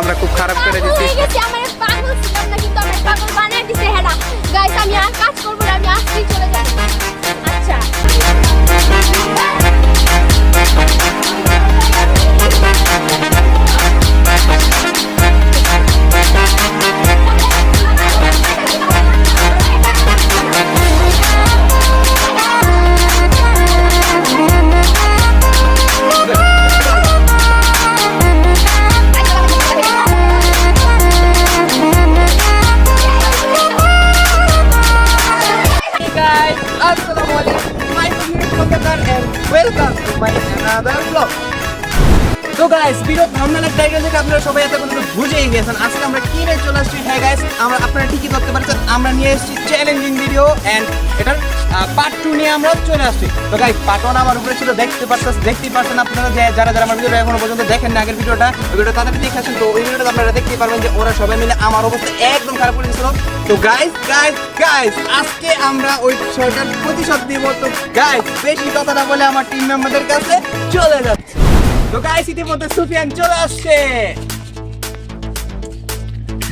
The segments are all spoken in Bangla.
আমরা খুব খারাপ করে দিচ্ছি। গাইস ভিডিও থাম্বনেলের টাইটেল থেকে আপনারা সবাই এত পর্যন্ত বুঝেই গেছেন। আজকে আমরা কি নিয়ে চলে আসছি? হ্যাঁ গাইস আমরা আপনারা ঠিকই ধরতে পারছেন, আমরা নিয়ে এসেছি চ্যালেঞ্জিং ভিডিও এন্ড এটার পার্ট টু নিয়ে আমরা চলে আসছি। তো গাইস পার্ট ওয়ান আমার উপরে ছিল, দেখতে পারছেন, দেখতেই পারছেন আপনারা যারা যারা আমার ভিডিওটা এখনও পর্যন্ত দেখেন না আগের ভিডিওটা ওই ভিডিওটা তাদের দেখে আসেন। তো ওই ভিডিওটা আপনারা দেখতেই পারবেন যে ওরা সবাই মিলে আমার অবস্থা একদম খারাপ করে দিয়েছিল। তো গাইস গাইস গাইস আজকে আমরা ওই ছয়টার প্রতিশোধ দিব তো গাইস বেশি কথাটা বলে আমার টিম মেম্বারদের কাছে চলে যাচ্ছে। তো গাইস ইতিমধ্যে সুফিয়ান চলে আসছে।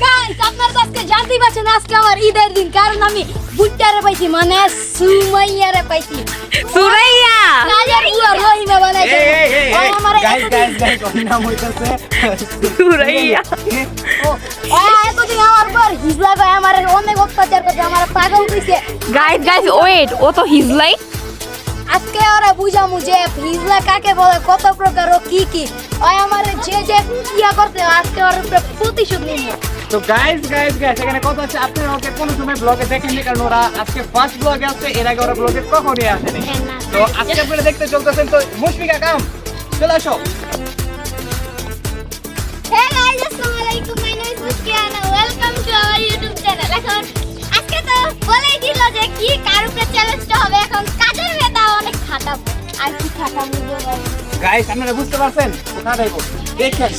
গাইস আপনারা তো আজকে জানতেই পারছেন আজকে আমার ঈদের দিন। কারণ আমি বুট্টারে পাইছি মানে সুমাইয়ারে পাইছি। সুরাইয়া কাজের বুয়া রহিমা বানাইছে। আমার গাইস গাইস গাইস ওর নাম হইতাছে। সুরাইয়া! ওই এতদিন আমার পর হিজলা ভাই আমার অনেক অত্যাচার করছে আমার পাগল কইছে। গাইস গাইস ওয়েট ও তো হিজলাই? আজকে ওরা বুঝামু যে হিজলা কাকে বলে কত প্রকার ও কি কি। ওই আমার যে যে ইয়া করতে আজকে ওর উপরে প্রতিশোধ নিব। তো গাইস গাইস গাইস এখানে কথা হচ্ছে আপনারা ওকে কোনো সময় ব্লগে দেখেননি কারণ ওরা আজকে ফার্স্ট ব্লগে আসছে এর আগে ওরা ব্লগে কখনই আসেনি। তো আজকে আপনারা দেখতে চলতেছেন তো মুশফিকা কাম চলে আসো। হে গাইস আসসালামু আলাইকুম my name is Muskiana welcome to our YouTube channel এখন আজকে তো বলেই দিল যে কি কার উপরে চ্যালেঞ্জটা হবে এখন কাজের অনেক খাটাবো আর কি খাটাবো গাইস আপনারা বুঝতে পারছেন? কোথা যাইবো দেখেন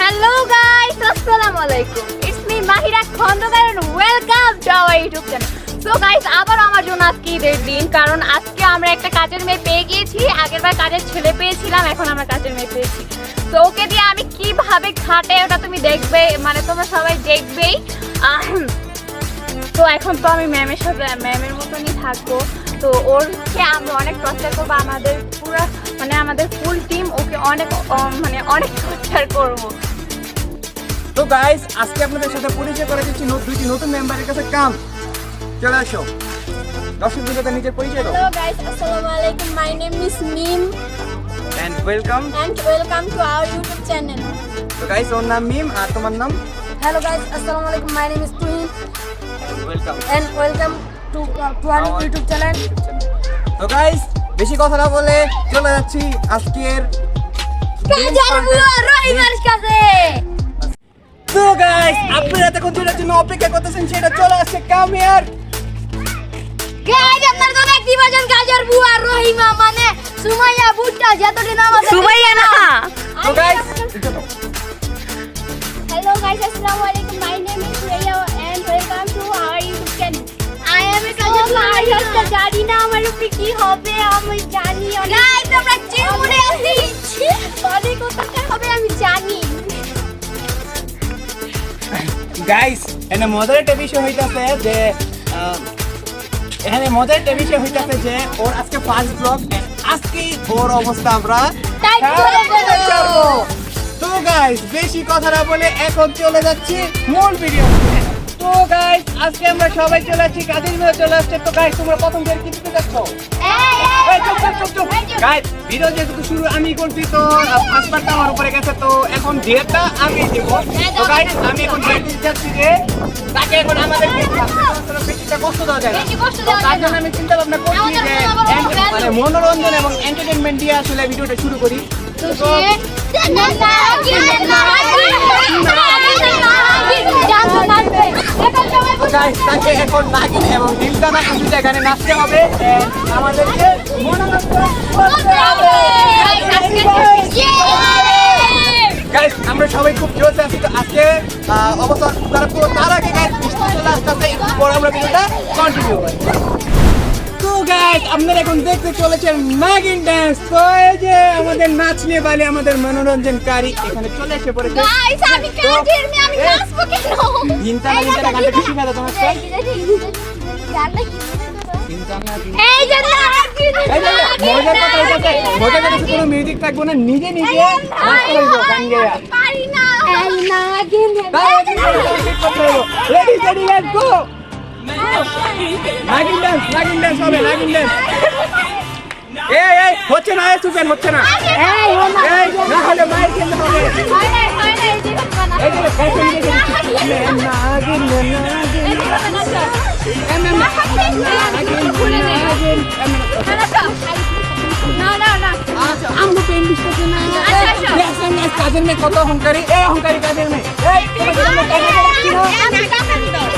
হ্যালো গাইস আসসালামু আলাইকুম। It's me Mahira Khandakar and welcome to our YouTube channel so guys আবার আমার জন্য আজকে ঈদের দিন কারণ আজকে আমরা একটা কাজের মেয়ে পেয়ে গিয়েছি। আগেরবার কাজের ছেলে পেয়েছিলাম এখন আমরা কাজের মেয়ে পেয়েছি। তো ওকে দিয়ে আমি কীভাবে খাটে ওটা তুমি দেখবে মানে তোমরা সবাই দেখবেই। তো এখন তো আমি ম্যামের সাথে ম্যামের মতনই থাকব। তো ওরকে আমরা অনেক টর্চার করব আমাদের পুরো মানে আমাদের ফুল টিম ওকে অনেক মানে অনেক টর্চার করব। তো গাইস আজকে আপনাদের সাথে পরিচয় করে দিচ্ছি দুইটি নতুন মেম্বারের কাছে কাম চলে আসো। দর্শক বিন্দুতে নিজের পরিচয় দাও। হ্যালো গাইস আসসালামু আলাইকুম। My name is Meem and welcome and welcome to our YouTube channel তো গাইস ওর নাম মিম আর তোমার নাম? হ্যালো গাইস আসসালামু আলাইকুম। My name is Tuhin and welcome to to Our YouTube channel তো গাইস বেশি কথা না বলে চলে যাচ্ছি আজকের তো গাইস আপনারা এতক্ষণ যেটার জন্য অপেক্ষা করতেছেন সেটা চলে আসছে কামিয়ার। গাইস আপনারা তো দেখতে পাচ্ছেন কাজের বুয়া রহিমা মানে সুমাইয়া ভুট্টা যতদিন আমাদের সুমাইয়া না। তো গাইস হ্যালো গাইস আসসালামু আলাইকুম my name I am a কাজের বুয়া জানি না আমার উপরে কি হবে আমি জানি গাইস আমরা চিমুরে আছি অনেক অত্যাচার হবে আমি জানি। গাইস এখানে মজার একটা বিষয় হইতাছে যে এখানে মজার একটা বিষয় হইতাছে যে ওর আজকে ফার্স্ট ব্লগ আজকে ওর অবস্থা আমরা। তো গাইস বেশি কথা না বলে এখন চলে যাচ্ছি মূল ভিডিও তো গাইস আজকে আমরা সবাই চলে যাচ্ছি কাজের মেয়ে চলে আসছে? তো গাইস তোমরা প্রথম থেকে কি দিতে যাচ্ছ। Guys, ভিডিও যেহেতু শুরু আমি করছি তো ফার্স্ট আমার উপরে গেছে তো এখন ডেটটা আমি দেব। তো গাইস আমি এখন ডেট দিতে যাচ্ছি যে তাকে এখন আমাদের বেশিটা কষ্ট দেওয়া যায় না। তার জন্য আমি চিন্তা ভাবনা করছি যে। মানে মনোরঞ্জন এবং এন্টারটেনমেন্ট দিয়ে আসলে ভিডিওটা শুরু করি। গাইস তাকে এখন নাগিন এবং দিলদানা কুচিতে এখানে নাচতে হবে। আমাদেরকে আমরা সবাই খুব জোরসে আছি। তো আজকে অবসর তারা পুরো তার আগে বৃষ্টি চলে আসতেছে একটু পর আমরা ভিডিওটা কন্টিনিউ করি গাইস আপনারা এখন দেখতে চলেছেন নাগিন ডান্স তো এই যে আমাদের নাচ নিয়ে বালি আমাদের মনোরঞ্জনকারী এখানে চলে এসে পড়েছে। গাইস আমি কাজের মেয়ে আমি নাচবো কেন? হিন্তা হিন্তা গানটা কি শিখাতে তোমার এই যে গানটা কি? না এই যে নাগিন এই মজার কথা হইতাছে মজার কথা কোনো মিউজিক থাকব না নিজে নিজে নাচ করব গান গেয়া। পারি না। এই নাগিন রেডি রেডি গো নাগিন ডান্স নাগিন ডান্স হবে নাগিন ডান্স এই এই হচ্ছে না সুপেন হচ্ছে না এই না হলে মাইর খেলতে হবে হয় হয় আচ্ছা আচ্ছা কত অহংকারী এই অহংকারী কাজের মেয়ে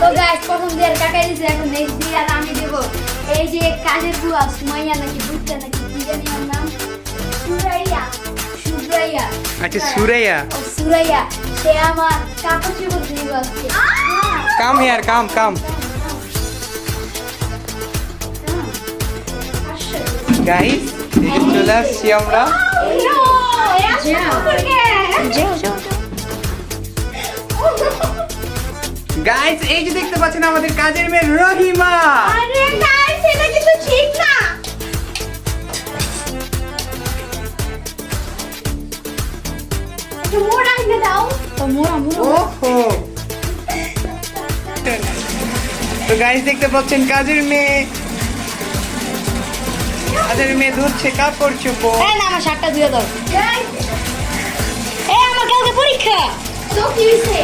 তো গাইস প্রথম দিয়ে কাকা দিছে এখন নেক্সট দিয়ে আর আমি দেব এই যে কাজের বুয়া সুমাইয়া নাকি বুঝতে নাকি কি জানি ওর নাম সুরাইয়া সুরাইয়া আচ্ছা সুরাইয়া ও সুরাইয়া সে আমার কাপড় চোপড় দিয়ে আসছে come here come come guys চলে আসছি আমরা গাইস এই যে দেখতে পাচ্ছেন আমাদের কাজের মেয়ে রহিমা। আরে গাইস এটা কিন্তু ঠিক না। দাও। তো মোড়া মোড়া ওহো। তো গাইস দেখতে পাচ্ছেন কাজের মেয়ে। কাজের মেয়ে চোপড়। এই না আমার শার্টটা দিয়ে দাও। এই আমার কালকে পরীক্ষা। তো কি হইছে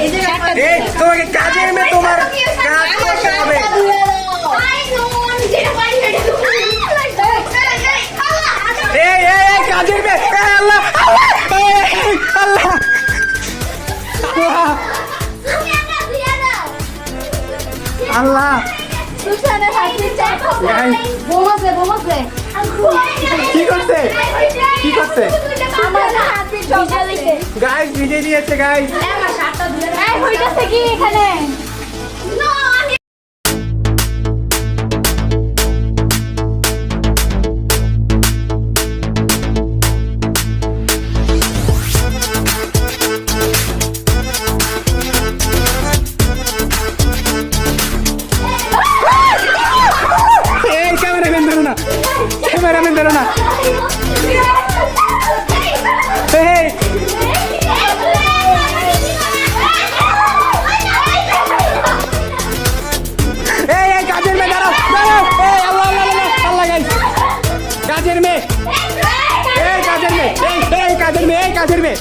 এই তোমাকে কাজের মেয়ে তোমার কাজ করতে হবে। এই এই কাজের আল্লাহ আল্লাহ আল্লাহ কি করছে? কি করছে? আমার হাতে বিজলিতে গাইস ভিজে দিয়েছে গাইস আমার শার্টটা ধুয়ে এই হইতাছে কি এখানে? ক্যামেরাম্যান ধরো না। ক্যামেরাম্যান ধরো না।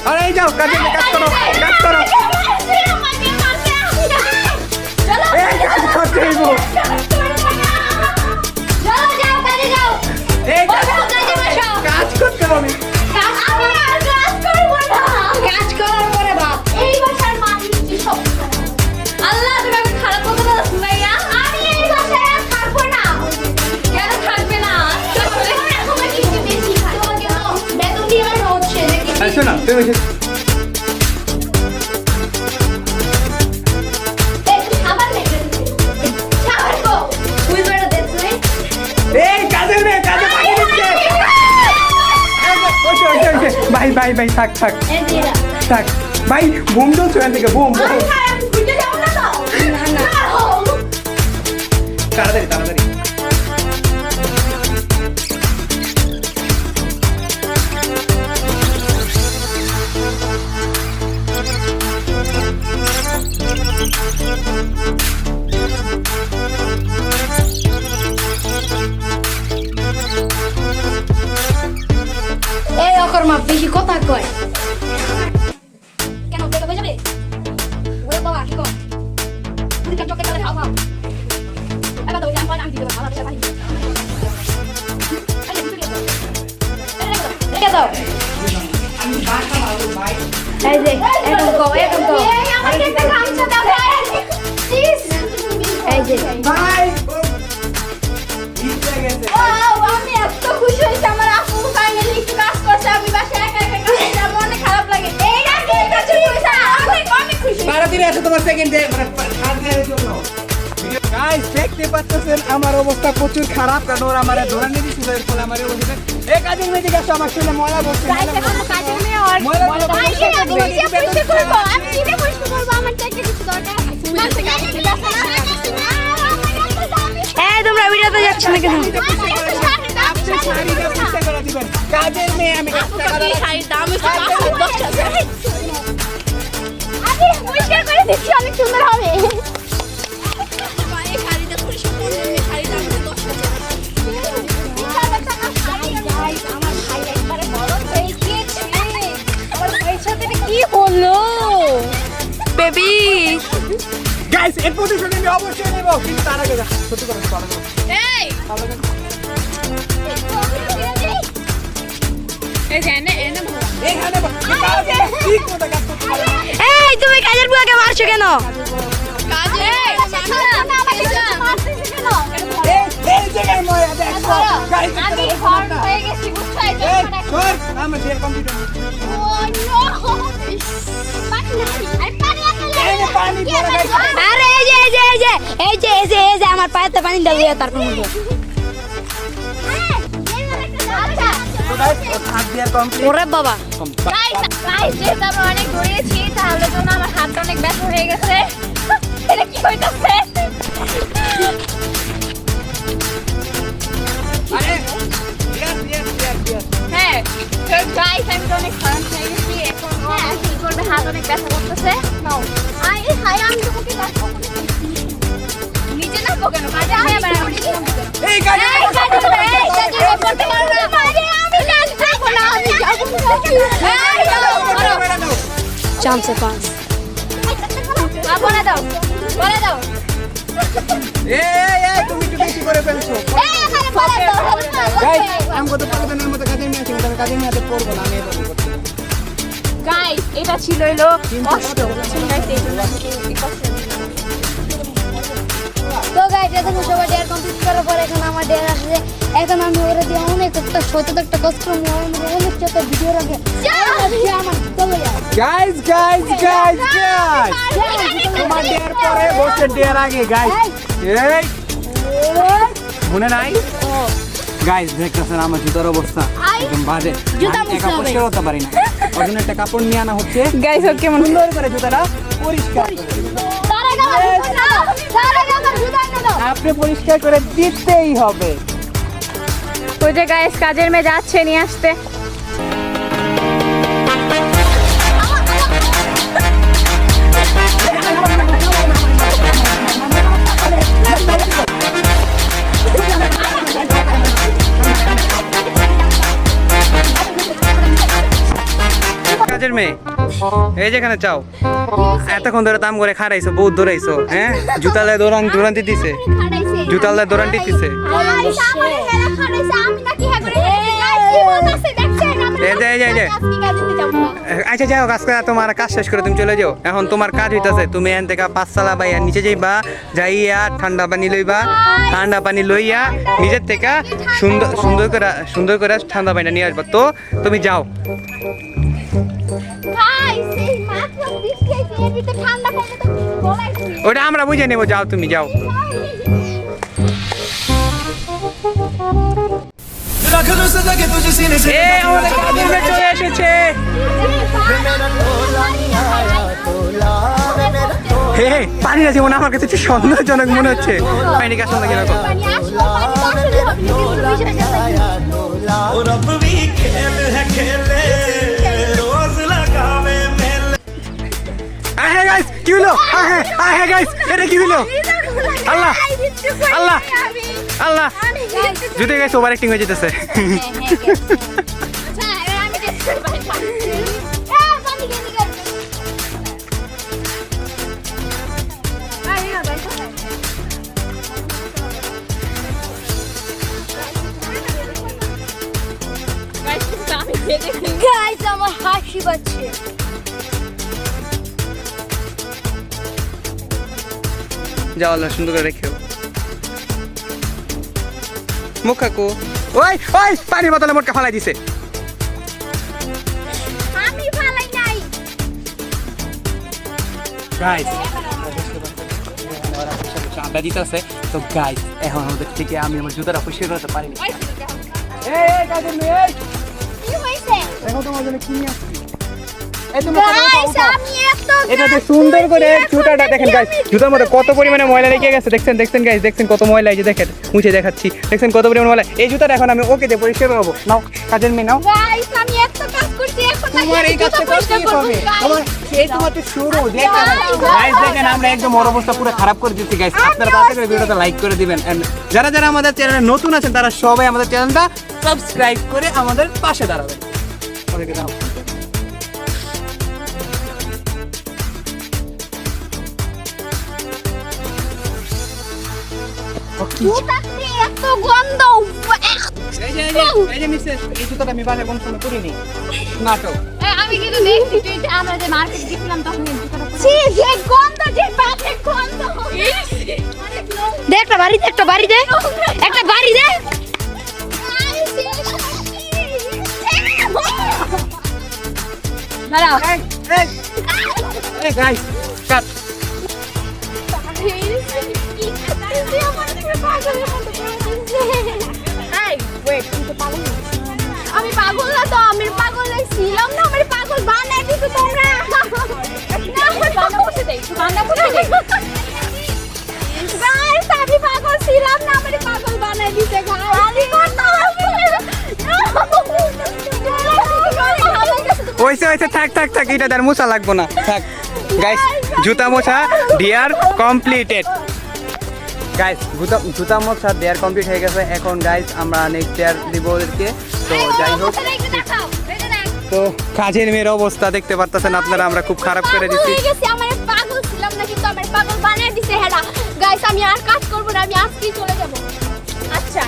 আরে এই যাও মেয়ে কাজ করো কাজ করো। এই কাজ করতে হইব। কাজ কাজ করতে হবে। ওইসে। ভাই ভাই ভাই থাক থাক। থাক। ভাই বুম তো সেখান থেকে বুম। তাড়াতাড়ি 거예요. Cái hộp tôi có giúp đi. Quên bao à cái con. Tôi cầm cho cái con thảo không? Em bắt đầu làm con ăn thì được bảo là tôi phải. Anh đừng xuất hiện. Đây rồi. Đây gì? Em đồng cổ, em đồng cổ. Em không biết cái thằng cho tao đây. Please. Đây gì? Bye. তোমার সেকেন্ড ডে মানে থার্ড ডে জন্য গাইস দেখতে পাচ্ছেন আমার অবস্থা প্রচুর খারাপ কারণ ওরা আমার ধরে নিয়ে দিচ্ছে এর ফলে আমার অবস্থা এই কাজের মেয়েদিকে আসো আমার শরীরে ময়লা বসছে গাইস এখন তো কাজের আর ময়লা গুলো আমি কি আমি নিজে পরিষ্কার করব আমি নিজে পরিষ্কার আমার থেকে কিছু দরকার। এই তোমরা ভিডিওতে যাচ্ছ না কেন কাজের মেয়ে আমি আমি পরিষ্কার করে দিচ্ছি অনেক সুন্দর হবে। কি হলো? বেবি। গাইস এর প্রতিশোধ আমি অবশ্যই নেব কিন্তু তার আগে সত্যি করে ভালো এই এই যে এনে এনে এই তুমি কাজের বুয়াকে মারছো কেন? হয়ে আরে এই যে এই যে এই যে এই যে এই যে আমার পায়েতে পানি দিয়ে তারপর মধ্যে ওর হাত দেওয়ার কমপ্লিট ওরে বাবা। যেহেতু আমরা অনেক দৌড়িয়েছি তাহলে না আমার হাতটা অনেক ব্যথা হয়ে গেছে। এটা কি হইতাছে? হ্যাঁ গাইস আমি তো অনেক খারাপ হয়ে গেছি এখন হ্যাঁ কি করবে? হাত অনেক ব্যথা করতেছে। নাও আই হাই আমি তোমাকে নিচে না কেন? কাজে আমি আবার এই কাজে এই কাজে করতে পারব না চান্সে পাঁচ বলে দাও বলে দাও। তুমি একটু বেশি করে ফেলছো। গাইস আমি কত পাগলের মতো কাজের মেয়ে আছি কাজের মেয়েতে পড়ব না আমি এভাবে গাইস এটা ছিল হলো কষ্ট তো গাইজ এখন সবাই ডেয়ার কমপ্লিট করার পর এখন আমার ডেয়ার আসছে। এখন আমি ওরা দিয়ে অনেক একটা সতত একটা কষ্ট অনেক যত ভিডিও রাখে গাইস গাইস গাইস গাইস তোমার ডেয়ার পরে বসে ডেয়ার আগে গাইস এই। মনে নাই? গাইস দেখতেছেন আমার জুতার অবস্থা। একদম বাজে। মুছতে হবে। পারি না। ওর জন্য একটা কাপড় নিয়ে আনা হচ্ছে। গাইস ও কেমন? সুন্দর করে জুতাটা পরিষ্কার আপনি পরিষ্কার করে দিতেই হবে। ওই যে গাইস কাজের মেয়ে যাচ্ছে নিয়ে আসতে। কাজের মেয়ে এই যেখানে চাও। এতক্ষণ ধরে দাম করে খারাইছো বহুত দৌড়াইছো হ্যাঁ? জুতালে দৌড়ান দৌড়ান দিতেছে। জুতালে দৌড়ান দিতেছে। এই যে, এই যে, এই যে। আচ্ছা যাও আজকে তোমার কাজ শেষ করে তুমি চলে যাও। এখন তোমার কাজ হইতাছে তুমি এখান থেকে পাঁচতলা বাইয়া নিচে যাইবা যাইয়া ঠান্ডা পানি লইবা ঠান্ডা পানি লইয়া নিজের থেকে সুন্দর সুন্দর করে সুন্দর করে ঠান্ডা পানিটা নিয়ে আসবা। তো তুমি যাও। ওটা আমরা বুঝে নেব যাও তুমি যাও। চলে এসেছে। হে হে পানি আছে মনে আমার কাছে একটু সন্দেহজনক মনে হচ্ছে। পানি গাছ সন্দেহ কীরকম? খেলে। হ্যাঁ গাইস কি হলো? হ্যাঁ হ্যাঁ গাইস এটা কি হলো? আল্লাহ আল্লাহ আল্লাহ। যদি গাইস ওভার অ্যাক্টিং হয়ে যেতেছে। Guys, I'm a hashi bachche. যাও আল্লাহ সুন্দর করে রেখেও। মুখ কাকু। ওই ওই পানির বোতলে মোটকা ফালাই দিছে। গাইস আড্ডা তো গাইস এখন আমাদের থেকে আমি আমার জুতাটা পরিষ্কার করতে পারিনি। তোমার জন্য আসছি। এই তুমি এটা তো সুন্দর করে জুতাটা দেখেন গাইস জুতার মধ্যে কত পরিমাণে ময়লা লেগে গেছে দেখছেন দেখছেন গাইস দেখছেন কত ময়লা এই যে দেখেন মুছে দেখাচ্ছি। দেখছেন কত পরিমাণে ময়লা? এই জুতাটা এখন আমি ওকে দিয়ে পরিষ্কার করব। নাও কাজের মেয়ে নাও। গাইস আমি এত কাজ করছি এখন তোমার এই কাজটা করব, হবে। তোমার এই তোমার তো শুরু দেখেন। গাইস দেখেন আমরা একদম ওর অবস্থা পুরো খারাপ করে দিচ্ছি গাইস আপনারা তাড়াতাড়ি করে ভিডিওটা লাইক করে দিবেন। এন্ড যারা যারা আমাদের চ্যানেলে নতুন আছেন তারা সবাই আমাদের চ্যানেলটা সাবস্ক্রাইব করে আমাদের পাশে দাঁড়াবেন ওদেরকে দাও জুতাতে এত গন্ধ এই যে এই যে মিসেস এই জুতোটা আমি বাসায় কোনো সময় করিনি। নাটক আমি কিন্তু দেখছি তুই আমরা যে মার্কেট গেছিলাম তখন এই জুতোটা ছি যে গন্ধ যে বাজে গন্ধ। দে একটা বাড়ি দে একটা বাড়ি দে একটা বাড়ি দে। দাঁড়াও। এই এই এই গাইস কাট। আমি পাগল না তো আমি পাগল ছিলাম না আমি পাগল বানাই দিছো তোমরা। না রান্না বসে দেই একটু রান্না বসে দেই গাইস আমি পাগল ছিলাম না আমি পাগল বানাই দিছে গাইস আমি করতে ওইসে ওইসে থাক থাক থাক এটা তার মোছা লাগবো না থাক। গাইস জুতা মোছা ডিয়ার কমপ্লিটেড গাইস জুতা জুতা মোছা দেয়ার কমপ্লিট হয়ে গেছে। এখন গাইস আমরা নেক্সট ইয়ার দিব ওদেরকে। তো যাই হোক। তো কাজের মেয়ের অবস্থা দেখতে পারতেছেন আপনারা আমরা খুব খারাপ করে দিচ্ছি আমার পাগল ছিলাম না কিন্তু আমার পাগল বানিয়ে দিছে হেলা গাইস আমি আর কাজ করব না আমি আজকেই চলে যাব। আচ্ছা।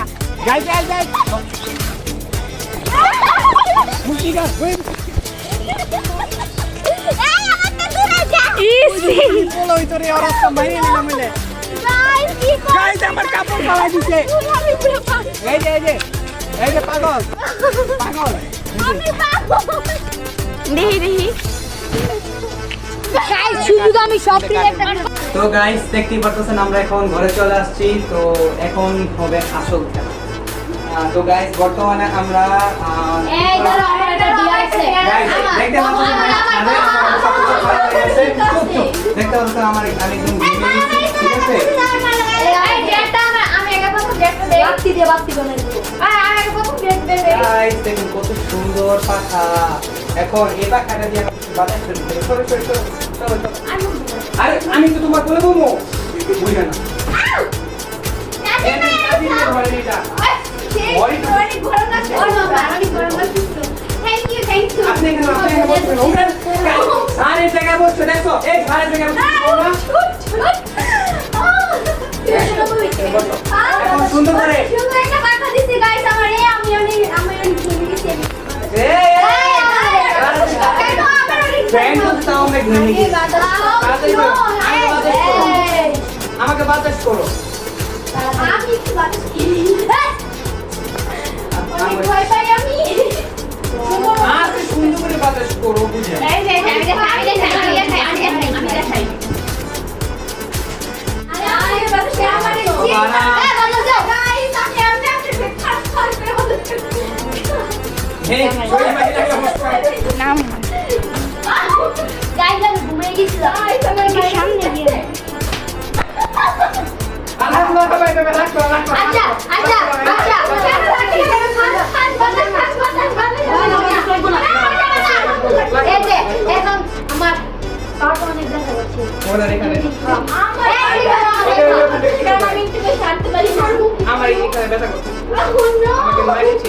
গাইস গাইস গাইস মুসিকা ওই এই আমার দূরে যা। বলো ওই তোরে অবস্থা মাইরে নিলাম মিলে। গাইস আমার কাপড় ফালাই দিছে। এই যে এই যে এই যে পাগল। পাগল। আমি পাগল। দেখি দেখি গাইস শুধু তো আমি সব তো গাইস দেখতেই পারতেছেন আমরা এখন ঘরে চলে আসছি। তো এখন হবে আসল খেলা। তো গাইস বর্তমানে আমরা। দেখতে পাচ্ছেন আমার আমি একদম ঠিক আছে? বাতি দিয়ে বাতি বানাই দেবো। আর দেখুন কত সুন্দর পাখা। এখন এই পাখাটা দিয়ে বাতাস। সরো, সরো, সরো। আরে আমি তো তোমার বলে বলব বুঝবে না। সারের জায়গায় বসছে দেখো। এই সারের জায়গায় বসছে আমাকে বাতাস করো। আমি বাতাস ভয় সুন্দর করে বাতাস করো বুঝে? নাম সামনে গিয়ে আচ্ছা আচ্ছা আচ্ছা এখন আমার অনেক ওরা এখানে আমার ব্যথা করছে। আমাকে মারিছে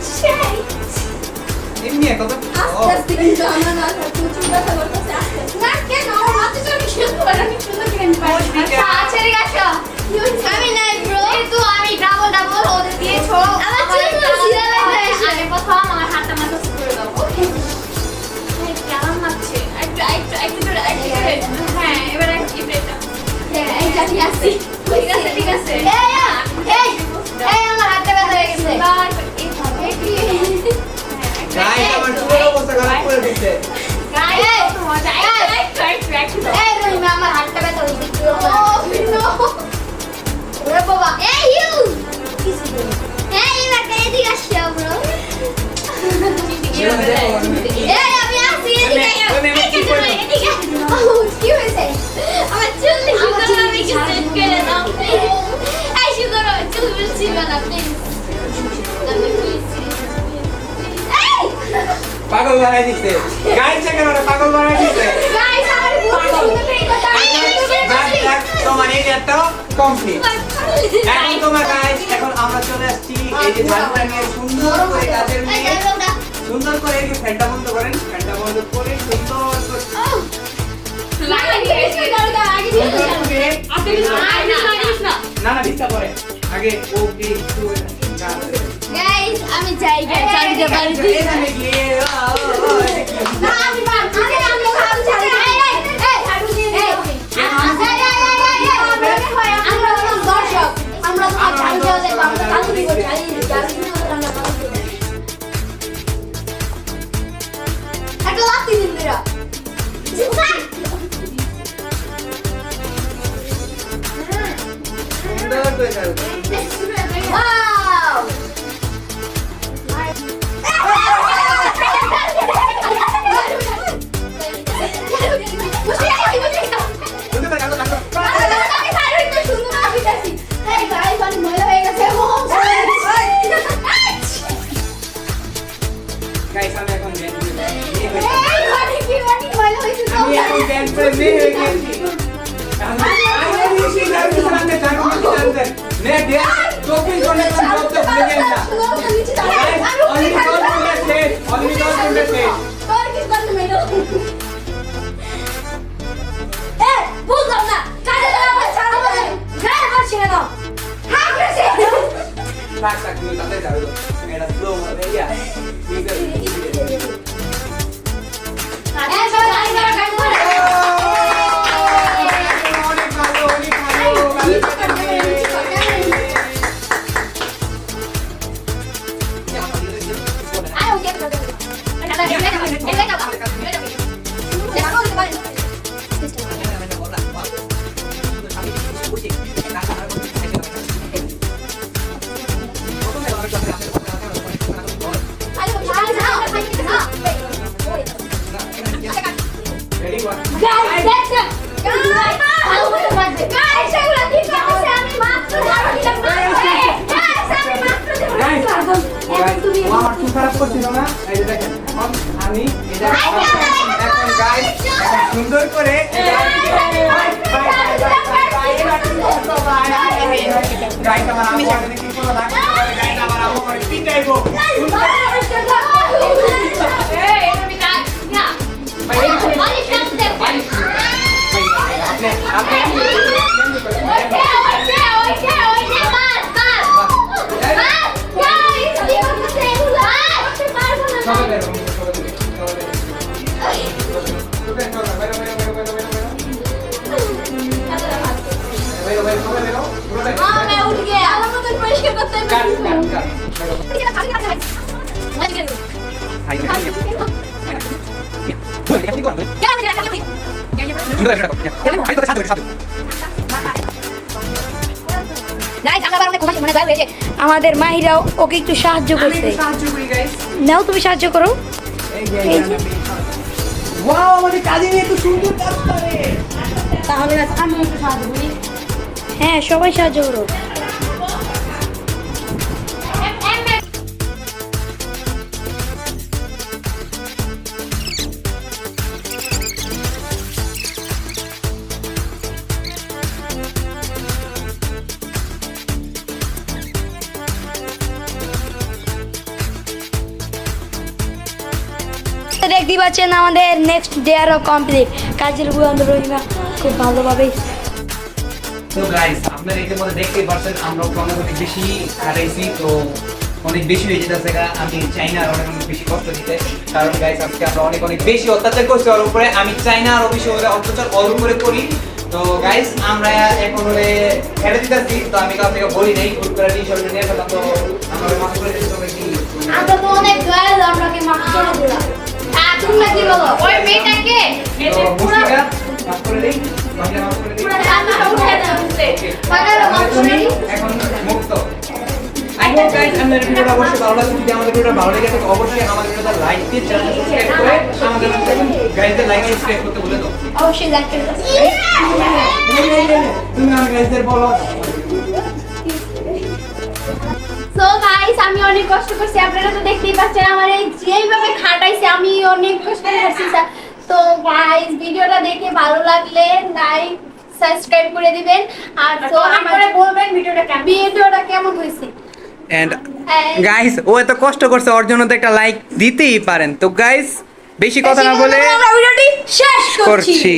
ও সেই এমনি আস্তে আস্তে কিন্তু আমার মাথা প্রচুর ব্যথা করতেছে আস্তে আস্তে না কেন আমার মাথা তো আমি সুন্দর আমি সুন্দর করে আমি পারি আচ্ছা আচ্ছা ঠিক আছে আমি নাই ব্রো কিন্তু আমি ডাবল ডাবল ওদের দিয়েছ আমার চুলগুলো ছিঁড়া লাগবে এসে। প্রথম আমার হাতটা মাসাজ করে দাও ওকে কেমন লাগছে একটু একটু একটু একটু হ্যাঁ এবার একটু এটা এই জানি আসি ঠিক আছে ঠিক আছে এই এই আমার হাতটা ব্যথা হয়ে গেছে এইভাবে গাইস আমার চুলের অবস্থা খারাপ করে দিচ্ছে গাইস মজা একটু একটু একটু দাও। এই রহিমা আমার হাতটা ব্যথা হয়ে গেছে ও নো ওরে বাবা এই ইউ এই এবার এদিকে আসো ব্রো এই আমি আসি এদিকে? এদিকে। ও, কি হয়েছে আমার চুল চুল আমি সেট করে দাও এই সুন্দর চুল ছিল না প্লিজ পাগল বানাই দিচ্ছে গাইস চেকেন ওরা পাগল বানাই যাক, যাক, তোমার এই ডেটটাও কমপ্লিট এখন তোমার গাইস এখন আমরা চলে আসছি এই যে ঝাড়ুটা নিয়ে সুন্দর করে কাজের নিয়ে। সুন্দর করে এই যে ফ্যানটা বন্ধ করেন। ফ্যানটা বন্ধ করে সুন্দর করে না না ভিক্ষা করে। আগে ও কি একটু আমি যাই গে চালিয়ে বাড়ি দিয়ে না আমি না আমি আমি আমি চাই এই এই এই ঝাড়ু দিয়ে এই আমরা হলাম দর্শক আমরা ঝাড়ু দিয়ে দেব আমরা ঝাড়ু দিব ঝাড়ু দিয়ে একটা লাতি দিন দিরা Ah! 딱딱그 남자 잘 알고 내가 들어오는 애야 네가 Hãy subscribe cho kênh Ghiền Mì Gõ Để không bỏ lỡ những video hấp dẫn খারাপ করছিল না এই যে দেখেন এখন আমি এটা এখন গাইস এখন সুন্দর করে গাইস আমার আমি কি গাইস আমার করে পিটাইবো এই না আমাদের মাহিরাও ওকে একটু সাহায্য করছে নাও তুমি সাহায্য করো। হ্যাঁ সবাই সাহায্য করো। পাচ্ছেন আমাদের নেক্সট ডে আরও কমপ্লিট কাজের বুয়ান রহিমা খুব ভালোভাবে। তো গাইস আপনারা ইতিমধ্যে দেখতেই পারছেন আমরা অনেক অনেক বেশি হারাইছি তো অনেক বেশি হয়ে যেতেছে আমি চাই না অনেক অনেক বেশি কষ্ট দিতে। কারণ গাইস আজকে আমরা অনেক অনেক বেশি অত্যাচার করছি ওর উপরে। আমি চাই না আর অবশ্যই ওরা অত্যাচার ওর উপরে করি। তো গাইস আমরা এখন হলে দিতেছি। তো আমি কাউ থেকে বলি নেই ভুল করে টি শার্ট নিয়ে ফেলাম তো আমরা মাফ করে দিতে হবে কি আমরা তো অনেক মাফ করে ওই মেয়েটাকে আমাদের ভিডিওটা ভালো লেগে থাকে অবশ্যই আমাদের ভিডিওটা লাইক দিয়ে চ্যানেলটা সাবস্ক্রাইব করে আমাদের গাইজদের লাইক সাবস্ক্রাইব করতে ভুলে দাও অবশ্যই লাইক করে তুমি আমার গাইজদের বলো সো গাইস আমি অনেক কষ্ট করছি। আপনারা তো দেখতেই পাচ্ছেন আমার এই যেইভাবে খাটাইছে আমি অনেক কষ্ট করছি স্যার। তো গাইস ভিডিওটা দেখে ভালো লাগলে লাইক সাবস্ক্রাইব করে দিবেন। আর তো আমার বলবেন ভিডিওটা কেমন ভিডিওটা কেমন হয়েছে? এন্ড গাইস ও এত কষ্ট করছে ওর জন্য তো একটা লাইক দিতেই পারেন। তো গাইস বেশি কথা না বলে আমরা ভিডিওটি শেষ করছি।